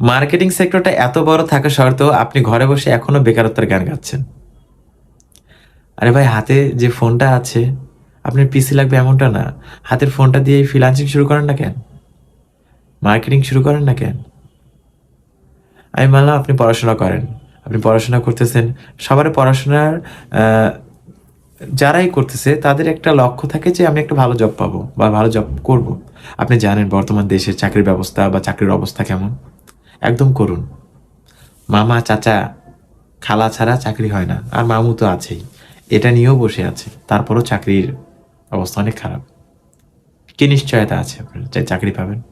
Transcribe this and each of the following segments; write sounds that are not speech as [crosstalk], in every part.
Marketing সেক্টরটা এত বড় থাকা সত্ত্বেও আপনি ঘরে বসে এখনও বেকারত্বের গান গাচ্ছেন। আরে ভাই, হাতে যে ফোনটা আছে, আপনার পিসি লাগবে এমনটা না। হাতের ফোনটা দিয়ে ফ্রিলান্সিং শুরু করেন না কেন? মার্কেটিং শুরু করেন না কেন? আমি মানলাম আপনি পড়াশোনা করেন। আপনি পড়াশোনা করতেছেন। সবার পড়াশোনার যারাই করতেছে, তাদের একটা লক্ষ্য থাকে যে আমি একটা ভালো জব পাবো বা ভালো জব করব। আপনি জানেন বর্তমান দেশের চাকরির ব্যবস্থা বা চাকরির অবস্থা কেমন? একদম করুন। মামা, চাচা, খালা ছাড়া চাকরি হয় না। আর মামু তো আছেই। এটা নিয়েও বসে আছে। তারপরও চাকরির অবস্থা অনেক খারাপ। কি নিশ্চয়তা আছে আপনার? চাকরি পাবেন?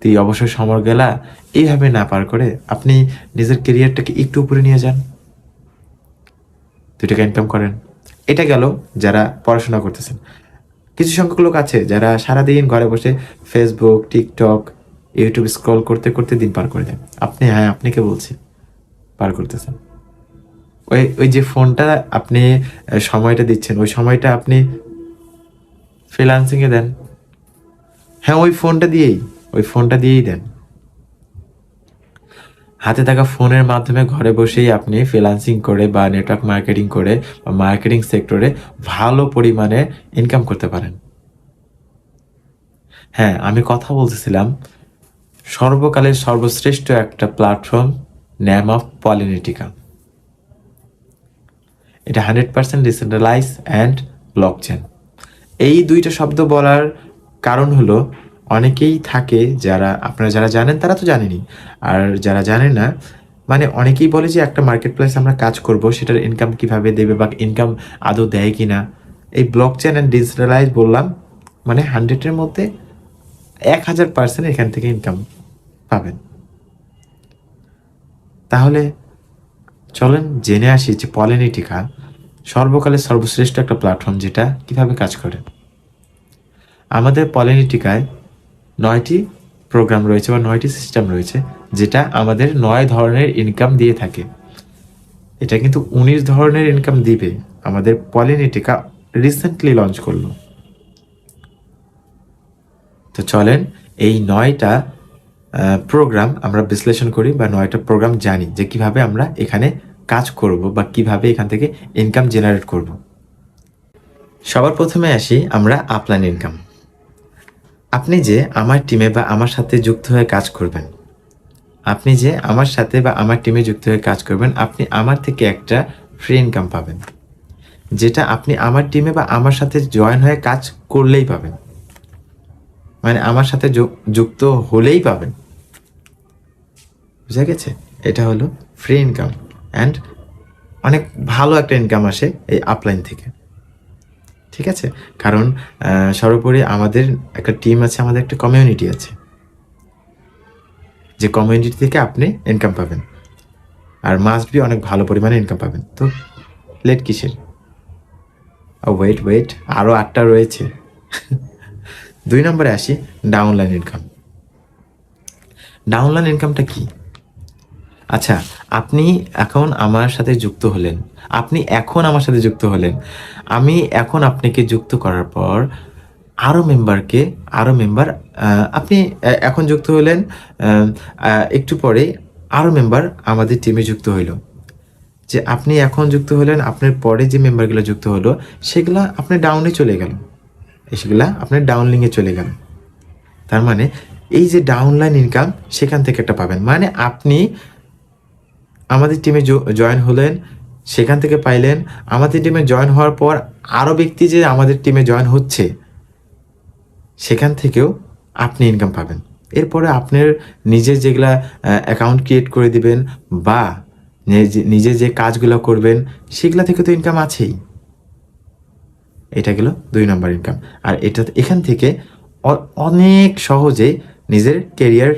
তুই অবসর সময় গেলা এইভাবে না পার করে আপনি নিজের কেরিয়ারটাকে একটু উপরে নিয়ে যান। দুই টাকা ইনকাম করেন। এটা গেল যারা পড়াশোনা করতেছেন। কিছু সংখ্যক লোক আছে যারা সারাদিন ঘরে বসে ফেসবুক টিকটক ইউটিউব স্ক্রল করতে করতে দিন পার করে দেন আপনি হ্যাঁ আপনাকে বলছি, পার করতেছেন। ওই ওই যে ফোনটা আপনি সময়টা দিচ্ছেন, ওই সময়টা আপনি ফ্রিলান্সিংয়ে দেন। হ্যাঁ ওই ফোনটা দিয়েই, ওই ফোনটা দিয়েই দেন। হাতে থাকা ফোনের মাধ্যমে ঘরে বসেই আপনি ফ্রিলান্সিং করে বা নেটওয়ার্ক মার্কেটিং করে বা মার্কেটিং সেক্টরে ভালো পরিমাণে ইনকাম করতে পারেন। হ্যাঁ আমি কথা বলতেছিলাম সর্বকালের সর্বশ্রেষ্ঠ একটা প্ল্যাটফর্ম ন্যাম অফ পলিনেটিকা এটা hundred percent decentralize and blockchain এই দুইটা শব্দ বলার কারণ হলো, অনেকেই থাকে যারা, আপনারা যারা জানেন তারা তো জানেনই, আর যারা জানেন না মানে অনেকেই বলে যে একটা মার্কেট প্লেস আমরা কাজ করব, সেটার ইনকাম কীভাবে দেবে বা ইনকাম আদৌ দেয় কি না এই ব্লক চেন অ্যান্ড ডিজিটালাইজ বললাম মানে হান্ড্রেডের মধ্যে এক হাজার পার্সেন্ট এখান থেকে ইনকাম পাবেন। তাহলে চলেন জেনে আসি যে পলিনেটিকা সর্বকালের সর্বশ্রেষ্ঠ একটা প্ল্যাটফর্ম যেটা কীভাবে কাজ করে। আমাদের পলিনেটিকায় নয়টি প্রোগ্রাম রয়েছে বা নয়টি সিস্টেম রয়েছে, যেটা আমাদের নয় ধরনের ইনকাম দিয়ে থাকে। এটা কিন্তু উনিশ ধরনের ইনকাম দিবে। আমাদের পলিনেটিকা রিসেন্টলি লঞ্চ করল। তো চলেন এই নয়টা প্রোগ্রাম আমরা বিশ্লেষণ করি বা নয়টা প্রোগ্রাম জানি যে কীভাবে আমরা এখানে কাজ করব বা কীভাবে এখান থেকে ইনকাম জেনারেট করব। সবার প্রথমে আসি আমরা আপলাইন ইনকাম আপনি যে আমার টিমে বা আমার সাথে যুক্ত হয়ে কাজ করবেন, আপনি যে আমার সাথে বা আমার টিমে যুক্ত হয়ে কাজ করবেন, আপনি আমার থেকে একটা ফ্রি ইনকাম পাবেন, যেটা আপনি আমার টিমে বা আমার সাথে জয়েন হয়ে কাজ করলেই পাবেন। মানে আমার সাথে যুক্ত হলেই পাবেন। বুঝা গেছে? এটা হলো ফ্রি ইনকাম অ্যান্ড অনেক ভালো একটা ইনকাম আসে এই আপলাইন থেকে। ঠিক আছে? কারণ সর্বোপরি আমাদের একটা টিম আছে, আমাদের একটা কমিউনিটি আছে। যে কমিউনিটি থেকে আপনি ইনকাম পাবেন। আর মাস্ট বি অনেক ভালো পরিমাণে ইনকাম পাবেন। তো লেট কিসের? ওয়েট ওয়েট আরও আটটা রয়েছে। [laughs] দুই নম্বরে আসি ডাউনলাইন ইনকাম ডাউনলাইন ইনকামটা কি? আচ্ছা আপনি এখন আমার সাথে যুক্ত হলেন। আপনি এখন আমার সাথে যুক্ত হলেন। আমি এখন আপনাকে যুক্ত করার পর আরও মেম্বারকে আরও মেম্বার আপনি এখন যুক্ত হলেন একটু পরে আরও মেম্বার আমাদের টিমে যুক্ত হইল। যে আপনি এখন যুক্ত হলেন, আপনার পরে যে মেম্বারগুলো যুক্ত হলো, সেগুলো আপনার ডাউনে চলে গেল সেগুলা আপনার ডাউনলিংয়ে চলে গেল। তার মানে এই যে ডাউনলাইন ইনকাম সেখান থেকে একটা পাবেন। মানে আপনি আমাদের টিমে জয়েন হলেন, সেখান থেকে পাইলেন। আমাদের টিমে জয়েন হওয়ার পর আরও ব্যক্তি যে আমাদের টিমে জয়েন হচ্ছে, সেখান থেকেও আপনি ইনকাম পাবেন। এরপরে আপনার নিজের যেগুলা অ্যাকাউন্ট ক্রিয়েট করে দিবেন বা নিজে- নিজে যে কাজগুলো করবেন, সেগুলা থেকে তো ইনকাম আছেই। এটা গেল দুই নম্বর ইনকাম আর এটা এখান থেকে অনেক সহজে নিজের কেরিয়ার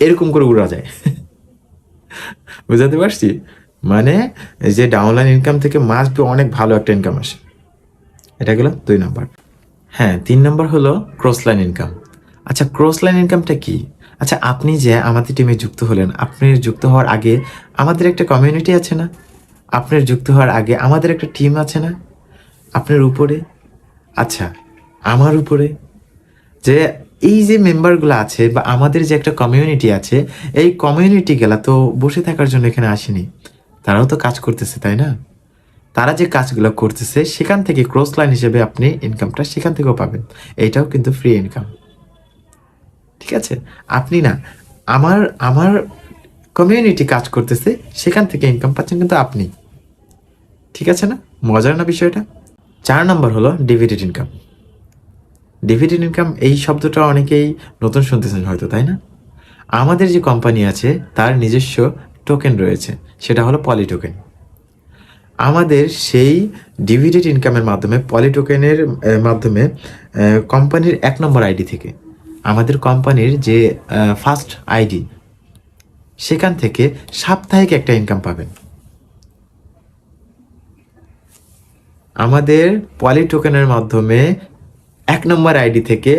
এরকম করে উড়া যায়। [laughs] বুঝাতে পারছি? মানে যে ডাউনলাইন ইনকাম থেকে মাস্ট বি অনেক ভালো একটা ইনকাম আসে। এটা গেল দুই নম্বর। হ্যাঁ তিন নম্বর হলো ক্রস লাইন ইনকাম আচ্ছা ক্রস লাইন ইনকামটা কি? আচ্ছা আপনি যে আমাদের টিমে যুক্ত হলেন, আপনি যুক্ত হওয়ার আগে আমাদের একটা কমিউনিটি আছে না? আপনার যুক্ত হওয়ার আগে আমাদের একটা টিম আছে না? আপনার উপরে? আচ্ছা আমার উপরে? যে এই যে মেম্বারগুলো আছে বা আমাদের যে একটা কমিউনিটি আছে, এই কমিউনিটি কমিউনিটিগুলা তো বসে থাকার জন্য এখানে আসেনি। তারাও তো কাজ করতেছে, তাই না? তারা যে কাজগুলো করতেছে, সেখান থেকে ক্রস লাইন হিসেবে আপনি ইনকামটা সেখান থেকেও পাবেন। এইটাও কিন্তু ফ্রি ইনকাম ঠিক আছে? আপনি না, আমার আমার কমিউনিটি কাজ করতেছে, সেখান থেকে ইনকাম পাচ্ছেন কিন্তু আপনি। ঠিক আছে না? মজার না বিষয়টা? চার নম্বর হলো ডিভিডেড ইনকাম ডিভিডেড ইনকাম এই শব্দটা অনেকেই নতুন শুনতেছেন হয়তো, তাই না? আমাদের যে কোম্পানি আছে, তার নিজস্ব টোকেন রয়েছে, সেটা হলো পলি টোকেন আমাদের সেই ডিভিডেড ইনকামের মাধ্যমে পলি টোকেনের মাধ্যমে কোম্পানির এক নম্বর আইডি থেকে, আমাদের কোম্পানির যে ফার্স্ট আইডি সেখান থেকে সাপ্তাহিক একটা ইনকাম পাবেন। আমাদের পলি টোকেনের মাধ্যমে এক নম্বর আইডি থেকে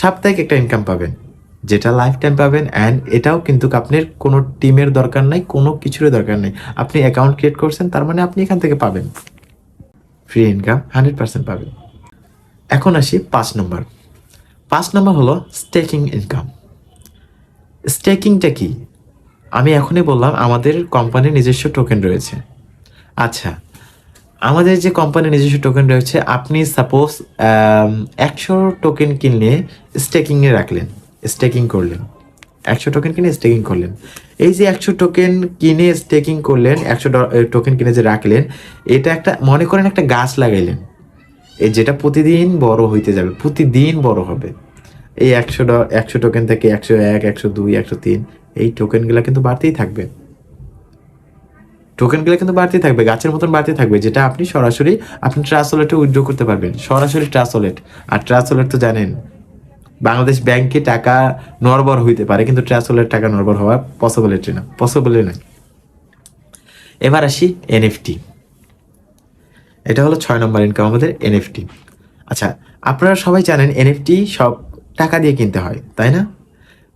সাপ্তাহিক একটা ইনকাম পাবেন, যেটা লাইফ টাইম পাবেন অ্যান্ড এটাও কিন্তু আপনার কোনো টিমের দরকার নাই, কোনো কিছুরই দরকার নেই। আপনি অ্যাকাউন্ট ক্রিয়েট করছেন, তার মানে আপনি এখান থেকে পাবেন। ফ্রি ইনকাম হান্ড্রেড পার্সেন্ট পাবেন। এখন আসি পাঁচ নম্বর। পাঁচ নম্বর হলো স্টেকিং ইনকাম স্টেকিংটা কি? আমি এখনই বললাম, আমাদের কোম্পানির নিজস্ব টোকেন রয়েছে। আচ্ছা আমাদের যে কোম্পানির নিজস্ব টোকেন রয়েছে, আপনি সাপোজ একশো টোকেন কিনে স্টেকিংয়ে রাখলেন স্টেকিং করলেন। একশো টোকেন কিনে স্টেকিং করলেন। এই যে একশো টোকেন কিনে স্টেকিং করলেন, একশো টোকেন কিনে যে রাখলেন, এটা একটা, মনে করেন একটা গাছ লাগাইলেন। এই যেটা প্রতিদিন বড় হইতে যাবে, প্রতিদিন বড় হবে। এই একশো একশো টোকেন থেকে একশো এক, একশো দুই, একশো তিন, এই টোকেনগুলো কিন্তু বাড়তেই থাকবে। টোকেনগুলো কিন্তু বাড়তেই থাকবে, গাছের মতন বাড়তে থাকবে, যেটা আপনি সরাসরি আপনি ট্রান্সলেটে উইথড্র করতে পারবেন। সরাসরি ট্রান্সলেট আর ট্রান্সলেট তো জানেন, বাংলাদেশ ব্যাংকে টাকা নরবর হইতে পারে, কিন্তু ট্রান্সলেট টাকা নরবর হওয়া পসিবিলিটি না পসিবলি নয়। এবার আসি এনএফটি এটা হলো ছয় নম্বর ইনকাম আমাদের এনএফটি আচ্ছা আপনারা সবাই জানেন এনএফটি সব টাকা দিয়ে কিনতে হয়, তাই না?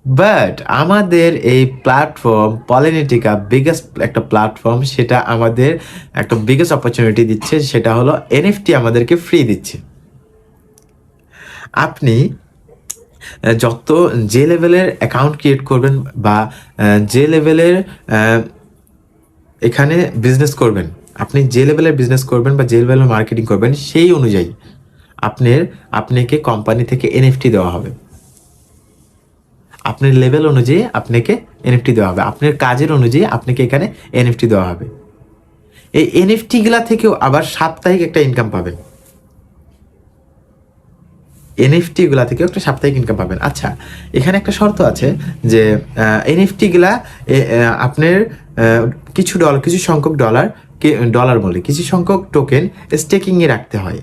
বাট আমাদের এই প্ল্যাটফর্ম পলিনেটিকা বিগেস্ট একটা প্ল্যাটফর্ম সেটা আমাদের একটা বিগেস্ট অপরচুনিটি দিচ্ছে, সেটা হলো এনএফটি আমাদেরকে ফ্রি দিচ্ছে। আপনি যত যে লেভেলের অ্যাকাউন্ট ক্রিয়েট করবেন বা যে লেভেলের এখানে বিজনেস করবেন, আপনি যে লেভেলের বিজনেস করবেন বা যে লেভেলের মার্কেটিং করবেন, সেই অনুযায়ী আপনার, আপনাকে কোম্পানি থেকে এনএফটি দেওয়া হবে। আপনার লেভেল অনুযায়ী আপনাকে এনএফটি দেওয়া হবে। আপনার কাজের অনুযায়ী আপনাকে এখানে এনএফটি দেওয়া হবে। এই এনএফটি গুলা থেকেও আবার সাপ্তাহিক একটা ইনকাম পাবেন। এনএফটি গুলা থেকেও একটা সাপ্তাহিক ইনকাম পাবেন। আচ্ছা এখানে একটা শর্ত আছে যে এনএফটি গুলা এ, আহ, আপনার কিছু ডলার কিছু সংখ্যক ডলার ডলার বলে কিছু সংখ্যক টোকেন স্টেকিং এ রাখতে হয়।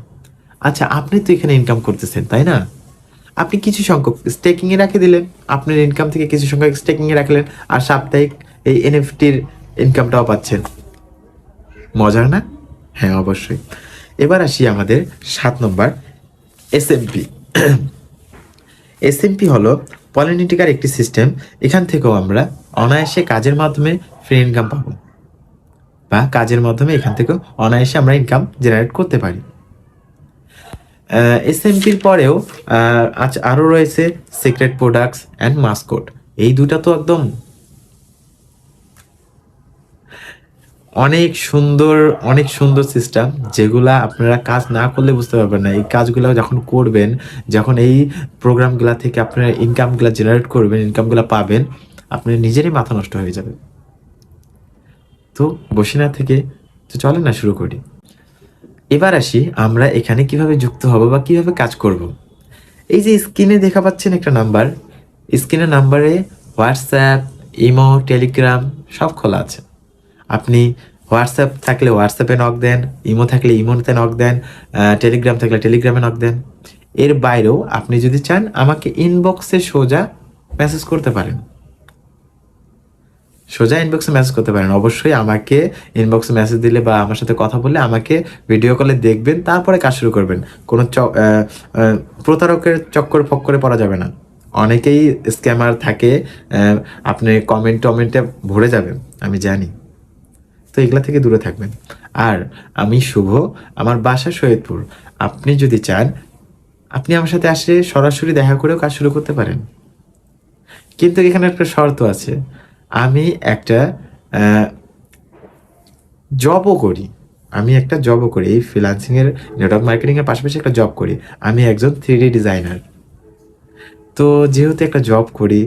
আচ্ছা আপনি তো এখানে ইনকাম করতেছেন তাই না? আপনি কিছু সংখ্যক স্টেকিং এ রেখে দিলেন, আপনার ইনকাম থেকে কিছু সংখ্যক স্টেকিং এ রাখলেন, আর সাপ্তাহিক এই এনএফটির ইনকামটাও পাচ্ছেন। মজার না? হ্যাঁ অবশ্যই। এবার আসি আমাদের সাত নম্বর এসএমপি এসএমপি হলো পলিনিটিকার একটি সিস্টেম এখান থেকেও আমরা অনায়াসে কাজের মাধ্যমে ফ্রি ইনকাম পাবো। বা কাজের মাধ্যমে এখান থেকেও অনায়াসে আমরা ইনকাম জেনারেট করতে পারি। এসএমপির পরেও আজ আরও রয়েছে সিক্রেট প্রোডাক্টস অ্যান্ড মাস্কোট এই দুটা তো একদম অনেক সুন্দর অনেক সুন্দর সিস্টেম যেগুলা আপনারা কাজ না করলে বুঝতে পারবেন না। এই কাজগুলো যখন করবেন, যখন এই প্রোগ্রামগুলা থেকে আপনারা ইনকামগুলো জেনারেট করবেন ইনকামগুলো পাবেন, আপনার নিজেরই মাথা নষ্ট হয়ে যাবে। তো বসে না থেকে, তো চলেন না, শুরু করি। এবার আসি আমরা এখানে কীভাবে যুক্ত হব বা কীভাবে কাজ করব। এই যে স্ক্রিনে দেখা পাচ্ছেন একটা নাম্বার। স্ক্রিনের নাম্বারে হোয়াটসঅ্যাপ, ইমো, টেলিগ্রাম সব খোলা আছে। আপনি হোয়াটসঅ্যাপ থাকলে হোয়াটসঅ্যাপে নক দেন, ইমো থাকলে ইমোতে নক দেন টেলিগ্রাম থাকলে টেলিগ্রামে নক দেন। এর বাইরেও আপনি যদি চান, আমাকে ইনবক্সে সোজা মেসেজ করতে পারেন। সোজা ইনবক্সে মেসেজ করতে পারেন। অবশ্যই আমাকে ইনবক্সে মেসেজ দিলে বা আমার সাথে কথা বললে আমাকে ভিডিও কলে দেখবেন, তারপরে কাজ শুরু করবেন। কোনো প্রতারকের চক্কর ফক্করে পড়া যাবে না। অনেকেই স্ক্যামার থাকে আপনি কমেন্ট টমেন্টে ভরে যাবেন, আমি জানি। তো এগুলা থেকে দূরে থাকবেন। আর আমি শুভ, আমার বাসা সৈয়দপুর। আপনি যদি চান, আপনি আমার সাথে আসে সরাসরি দেখা করেও কাজ শুরু করতে পারেন। কিন্তু এখানে একটা শর্ত আছে। আমি একটা জবও করি। আমি একটা জবও করি। এই ফ্রিলান্সিংয়ের নেটওয়ার্ক মার্কেটিংয়ের পাশাপাশি একটা জব করি। আমি একজন থ্রি ডিজাইনার তো যেহেতু একটা জব করি,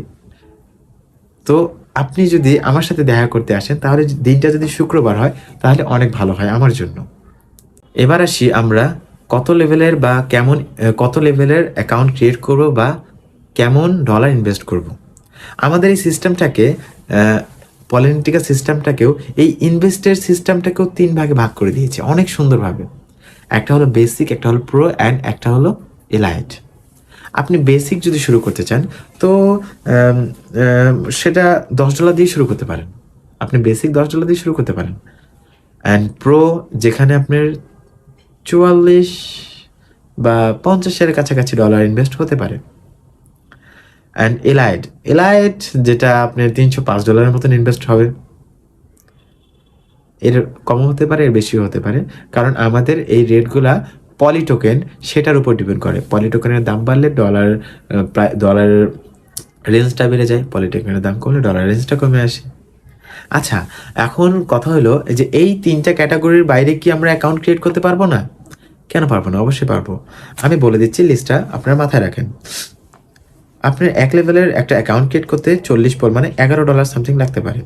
তো আপনি যদি আমার সাথে দেখা করতে আসেন, তাহলে দিনটা যদি শুক্রবার হয়, তাহলে অনেক ভালো হয় আমার জন্য। এবার আসি আমরা কত লেভেলের বা কেমন কত লেভেলের অ্যাকাউন্ট ক্রিয়েট করব বা কেমন ডলার ইনভেস্ট করব। আমাদের এই সিস্টেমটাকে পলিটিক্যাল সিস্টেমটাকেও এই ইনভেস্টের সিস্টেমটাকেও তিন ভাগে ভাগ করে দিয়েছে, অনেক সুন্দরভাবে। একটা হলো বেসিক, একটা হলো প্রো, অ্যান্ড একটা হলো এলাইট। আপনি বেসিক যদি শুরু করতে চান, তো সেটা দশ ডলার দিয়ে শুরু করতে পারেন। আপনি বেসিক দশ ডলার দিয়ে শুরু করতে পারেন। অ্যান্ড প্রো, যেখানে আপনার চুয়াল্লিশ বা পঞ্চাশের কাছাকাছি ডলার ইনভেস্ট হতে পারে। অ্যান্ড এলাইট এলাইট যেটা আপনার তিনশো পাঁচ ডলারের মতন ইনভেস্ট হবে। এর কম হতে পারে, এর বেশিও হতে পারে। কারণ আমাদের এই রেটগুলা পলি টোকেন সেটার উপর ডিপেন্ড করে। পলি টোকেনের দাম বাড়লে ডলার প্রায় ডলারের রেঞ্জটা বেড়ে যায়। পলি টোকেনের দাম কমলে ডলার রেঞ্জটা কমে আসে। আচ্ছা এখন কথা হলো যে এই তিনটা ক্যাটাগরির বাইরে কি আমরা অ্যাকাউন্ট ক্রিয়েট করতে পারব না? কেন পারব না? অবশ্যই পারব। আমি বলে দিচ্ছি লিস্টটা আপনার মাথায় রাখেন। আপনার এক লেভেলের একটা অ্যাকাউন্ট ক্রিয়েট করতে চল্লিশ পর মানে এগারো ডলার সামথিং লাগতে পারে।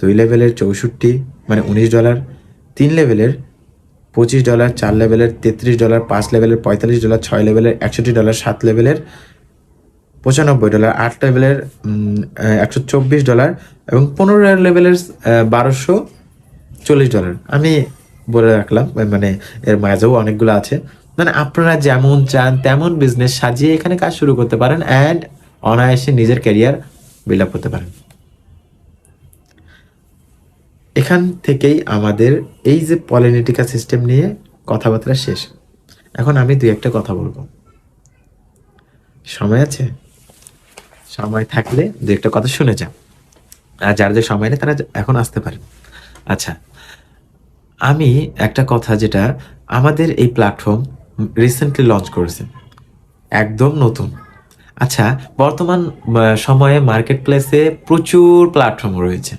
দুই লেভেলের চৌষট্টি মানে উনিশ ডলার তিন লেভেলের পঁচিশ ডলার চার লেভেলের তেত্রিশ ডলার পাঁচ লেভেলের পঁয়তাল্লিশ ডলার ছয় লেভেলের একষট্টি ডলার সাত লেভেলের পঁচানব্বই ডলার আট লেভেলের একশো চব্বিশ ডলার এবং পনেরো লেভেলের বারোশো চল্লিশ ডলার আমি বলে রাখলাম মানে এর মাঝেও অনেকগুলো আছে। মানে আপনারা যেমন চান তেমন বিজনেস সাজিয়ে এখানে কাজ শুরু করতে পারেন অ্যান্ড অনায়াসে নিজের ক্যারিয়ার বিল্ড আপ করতে পারেন। এখান থেকেই আমাদের এই যে পলিনেটিকা সিস্টেম নিয়ে কথাবার্তা শেষ। এখন আমি দুই একটা কথা বলব। সময় আছে? সময় থাকলে দু একটা কথা শুনে যান আর যার যে সময় নেই তারা এখন আসতে পারে। আচ্ছা আমি একটা কথা যেটা আমাদের এই প্ল্যাটফর্ম রিসেন্টলি লঞ্চ করেছে। একদম নতুন। আচ্ছা বর্তমান সময়ে মার্কেট প্লেসে প্রচুর প্ল্যাটফর্ম রয়েছে।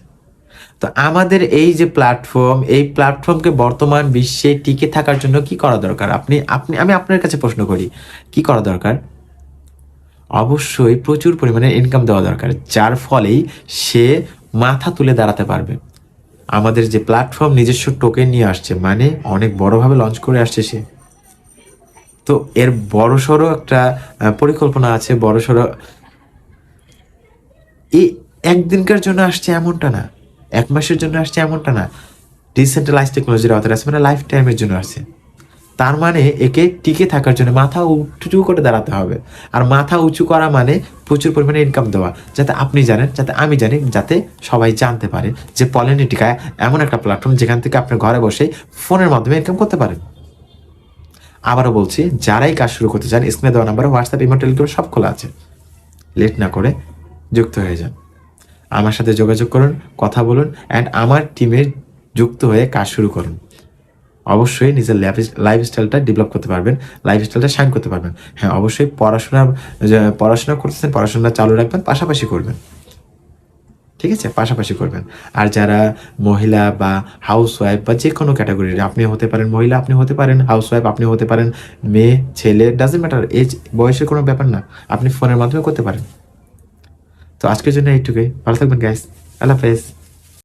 তো আমাদের এই যে প্ল্যাটফর্ম এই প্ল্যাটফর্মকে বর্তমান বিশ্বে টিকে থাকার জন্য কি করা দরকার? আপনি আপনি, আমি আপনার কাছে প্রশ্ন করি, কি করা দরকার? অবশ্যই প্রচুর পরিমাণে ইনকাম দেওয়া দরকার, যার ফলেই সে মাথা তুলে দাঁড়াতে পারবে। আমাদের যে প্ল্যাটফর্ম নিজস্ব টোকেন নিয়ে আসছে মানে অনেক বড়ভাবে লঞ্চ করে আসছে সে। তো এর বড় সড়ো একটা পরিকল্পনা আছে, বড় সড়ো। এই একদিনকার জন্য আসছে এমনটা না, এক মাসের জন্য আসছে এমনটা না। ডিসেন্ট্রালাইজ টেকনোলজির আওতায় আসছে মানে লাইফ টাইমের জন্য আসছে। তার মানে একে টিকে থাকার জন্য মাথা উঁচু করে দাঁড়াতে হবে। আর মাথা উঁচু করা মানে প্রচুর পরিমাণে ইনকাম দেওয়া, যাতে আপনি জানেন, যাতে আমি জানি, যাতে সবাই জানতে পারে যে পলিনেটিকা এমন একটা প্ল্যাটফর্ম যেখান থেকে আপনি ঘরে বসে ফোনের মাধ্যমে ইনকাম করতে পারেন। আবারও বলছি, যারাই কাজ শুরু করতে চান, স্ক্রিনে দেওয়া নাম্বারে হোয়াটসঅ্যাপ ইমেল টেলিগ্রাম সব খোলা আছে। লেট না করে যুক্ত হয়ে যান। আমার সাথে যোগাযোগ করুন, কথা বলুন অ্যান্ড আমার টিমে যুক্ত হয়ে কাজ শুরু করুন। অবশ্যই নিজের লাইফ স্টাইলটা ডেভেলপ করতে পারবেন লাইফ স্টাইলটা শাইন করতে পারবেন। হ্যাঁ অবশ্যই পড়াশোনা পড়াশোনা করতেছেন, পড়াশোনা চালু রাখবেন, পাশাপাশি করবেন। ঠিক আছে? পাশাপাশি করবেন। আর যারা মহিলা বা হাউস ওয়াইফ বা যে কোনো ক্যাটাগরির আপনি হতে পারেন মহিলা, আপনি হতে পারেন হাউস ওয়াইফ আপনি হতে পারেন মেয়ে, ছেলে ডাজেন্ট ম্যাটার এজ বয়সের কোনো ব্যাপার না, আপনি ফোনের মাধ্যমে করতে পারেন। তো আজকের জন্য এইটুকুই। ভালো থাকবেন গ্যাস আল্লাহ হাফেজ।